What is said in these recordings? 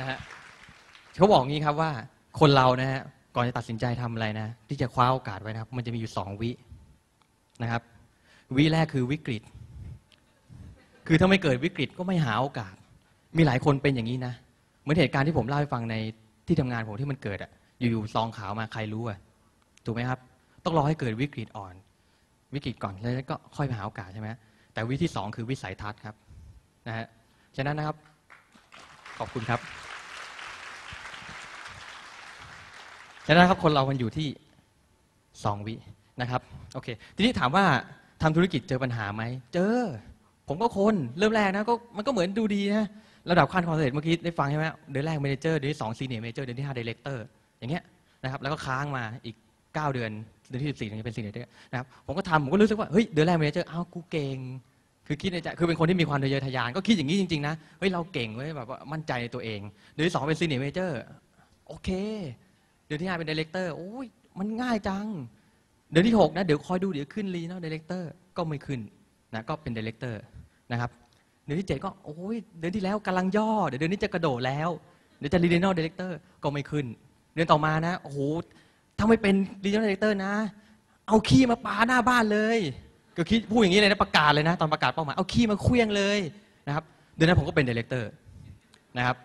นะฮะเขาบอกงี้ครับว่าคนเรานะฮะก่อนจะตัดสินใจทำอะไรนะ ที่จะคว้าโอกาสไว้นะครับ มันจะมีอยู่สองวินะครับ วิแรกคือวิกฤต คือถ้าไม่เกิดวิกฤตก็ไม่หาโอกาส มีหลายคนเป็นอย่างนี้นะเหมือนเหตุการณ์ที่ผมเล่าให้ฟังในที่ทำงานผมที่มันเกิดอะอยู่ๆซองขาวมาใครรู้อะถูกไหมครับ ต้องรอให้เกิดวิกฤตอ่อน วิกฤตก่อนแล้วก็ค่อยไปหาโอกาสใช่ไหมแต่วิที่สองคือวิสัยทัศน์ครับนะฮะฉะนั้นนะครับ ขอบคุณครับ ฉะนั้นครับคนเรามันอยู่ที่สองวินะครับโอเคทีนี้ถามว่าทำธุรกิจเจอปัญหาไหมเจอ ผมก็คนเริ่มแรกนะก็มันก็เหมือนดูดีนะระดับขั้นความสำเร็จเมื่อกี้ได้ฟังใช่ไหมเดือนแรกเมนเจอร์เดือนที่สองซีเนียร์เมนเจอร์เดือนที่ห้าดีเลกเตอร์อย่างเงี้ยนะครับแล้วก็ค้างมาอีก 9 เดือนเดือนที่14ถึงจะเป็นซีเนียร์นะครับผมก็ทำผมก็รู้สึกว่าเฮ้ยเดือนแรกเมนเจอร์อ้าวกูเก่งคือคิดในใจคือเป็นคนที่มีความทะเยอทะยานก็คิดอย่างนี้จริงๆนะเฮ้ยเราเก่งเว้ยแบบว่ามั่นใจในตัวเองเดือนที่สองเป็นซีเนียร์เมเจอร์โอเค เดือนที่ห้าเป็นดีเลกเตอร์โอ้ยมันง่ายจัง เดือนที่หกนะเดี๋ยวคอยดูเดี๋ยวขึ้นรีเนาะดีเลกเตอร์ก็ไม่ขึ้นนะก็เป็นดีเลกเตอร์นะครับเดือนที่เจ็ดก็โอ้ยเดือนที่แล้วกำลังย่อเดี๋ยวเดือนนี้จะกระโดดแล้วเดี๋ยวจะรีเนอลดีเลกเตอร์ก็ไม่ขึ้น เดือนต่อมานะโอ้โหถ้าไม่เป็นรีเนอลดีเลกเตอร์นะ เอาขี้มาปาหน้าบ้านเลยก็คิดพูดอย่างนี้เลยนะประกาศเลยนะ ตอนประกาศเป้าหมายเอาขี้มาเคลี้ยงเลยนะครับเดือนนั้นผมก็เป็นดีเลกเตอร์นะครับ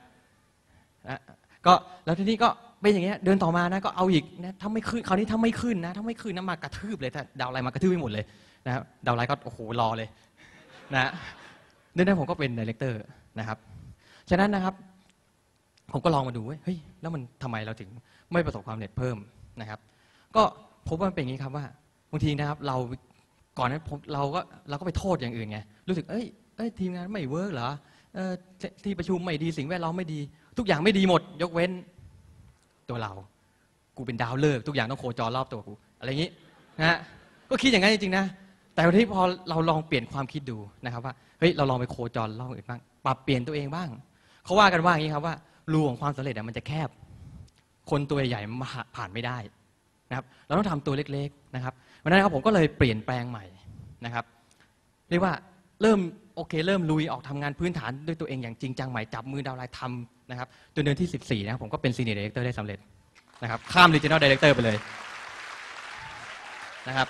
ก็แล้วทีนี้ก็ เป็นอย่างเงี้ยเดือนต่อมานะก็เอาอีกนะถ้าไม่ขึ้นคราวนี้ถ้าไม่ขึ้นนะถ้าไม่ขึ้นนะมากระทืบเลยถ้าดาวไลน์มากระทืบไปหมดเลยนะครับดาวไลน์ก็โอ้โหรอเลยนะเดือนนั้นผมก็เป็นดีเลกเตอร์นะครับฉะนั้นนะครับ ผมก็ลองมาดูเว้ยเฮ้ยแล้วมันทำไมเราถึงไม่ประสบความสำเร็จเพิ่มนะครับ ก็พบว่ามันเป็นอย่างนี้ครับว่าบางทีนะครับเราก่อนนั้นผมเราก็เราก็ไปโทษอย่างอื่นไงรู้สึกเอ้ยเอ้ยทีมงานไม่เวิร์กเหรอออที่ประชุมไม่ดีสิ่งแวดล้อมไม่ดี ทุกอย่างไม่ดีหมด ยกเว้น ตัวเรา กูเป็นดาวเลิกทุกอย่างต้องโคจรรอบตัวกู อะไรอย่างนี้นะฮะก็คิดอย่างนั้นจริงๆนะ แต่วันที่พอเราลองเปลี่ยนความคิดดูนะครับว่าเฮ้ยเราลองไปโคจรรอบอื่นบ้าง ปรับเปลี่ยนตัวเองบ้าง เขาว่ากันว่าอย่างนี้ครับว่ารูของความสำเร็จมันจะแคบ คนตัวใหญ่มาผ่านไม่ได้นะครับ เราต้องทำตัวเล็กๆนะครับวันนั้นครับผมก็เลยเปลี่ยนแปลงใหม่นะครับ เรียกว่าเริ่มโอเค เริ่มลุยออกทำงานพื้นฐานด้วยตัวเองอย่างจริงจังใหม่จับมือดาวไลน์ทำ นะครับจนเดือนที่ 14นะครับผมก็เป็นซีเนียร์ดีเลกเตอร์ได้สำเร็จนะครับข้าม Regional Director ไปเลยนะครับ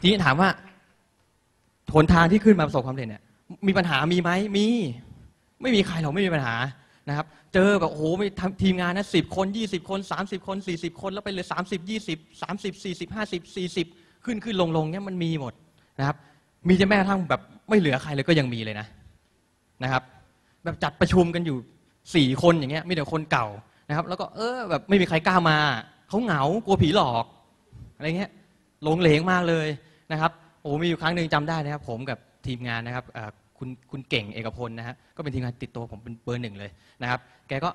ทีนี้ถามว่าหนทางที่ขึ้นมาประสบความสำเร็จเนี่ยมีปัญหามีไหมมี ไม่มีใครหรอกไม่มีปัญหานะครับ เจอแบบโอ้โหทำทีมงานนะสิบคนยี่สิบคนสามสิบคนสี่สิบคนแล้วไปเลยสามสิบยี่สิบสามสิบสี่สิบห้าสิบสี่สิบขึ้นขึ้นลงลงเนี่ยมันมีหมดนะครับ มีจะแม้กระทั่งแบบไม่เหลือใครเลยก็ยังมีเลยนะนะครับ แบบจัดประชุมกันอยู่สี่คนอย่างเงี้ยมีแต่คนเก่านะครับ แล้วก็เออแบบไม่มีใครกล้ามาเขาเหงากลัวผีหลอกอะไรเงี้ยหลงเหลงมากเลยนะครับโอ้มีอยู่ครั้งหนึ่งจำได้นะครับ ผมกับทีมงานนะครับคุณคุณเก่งเอกพลนะฮะก็เป็นทีมงานติดตัวผมเป็นเบอร์หนึ่งเลยนะครับ แกก็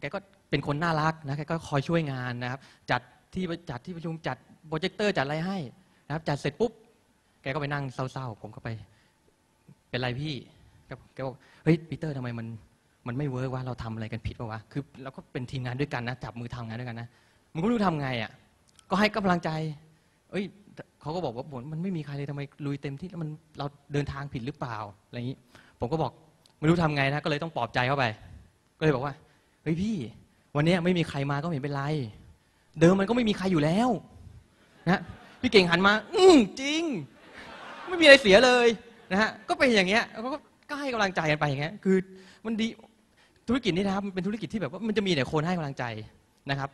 แกก็เป็นคนน่ารักนะแกก็คอยช่วยงานนะครับ จัดที่จัดที่ประชุมจัดโปรเจคเตอร์จัดอะไรให้นะครับ จัดเสร็จปุ๊บแกก็ไปนั่งเศร้าๆ ผมก็ไปเป็นไรพี่ แกบอกเฮ้ยปีเตอร์ทำไมมันมันไม่เวิร์กว่าเราทำอะไรกันผิดป่าวะคือเราก็เป็นทีมงานด้วยกันนะจับมือทำงานด้วยกันนะมันก็ไม่รู้ทำไงอะก็ให้กำลังใจ เอ้ยเขาก็บอกว่าบนมันไม่มีใครเลยทำไมลุยเต็มที่แล้วมันเราเดินทางผิดหรือเปล่าอะไรอย่างนี้ ผมก็บอกไม่รู้ทำไงนะก็เลยต้องปลอบใจเข้าไป ก็เลยบอกว่าเฮ้ยพี่ วันนี้ไม่มีใครมาก็ไม่เป็นไร เดิมมันก็ไม่มีใครอยู่แล้วนะพี่เก่งหันมา อืมจริง ไม่มีอะไรเสียเลยนะฮะก็เป็นอย่างเงี้ยก็ก็ ให้กำลังใจกันไปอย่างเงี้ยคือมันดีธุรกิจนี่นะครับมันเป็นธุรกิจที่แบบว่ามันจะมีแต่คนให้กำลังใจนะครับ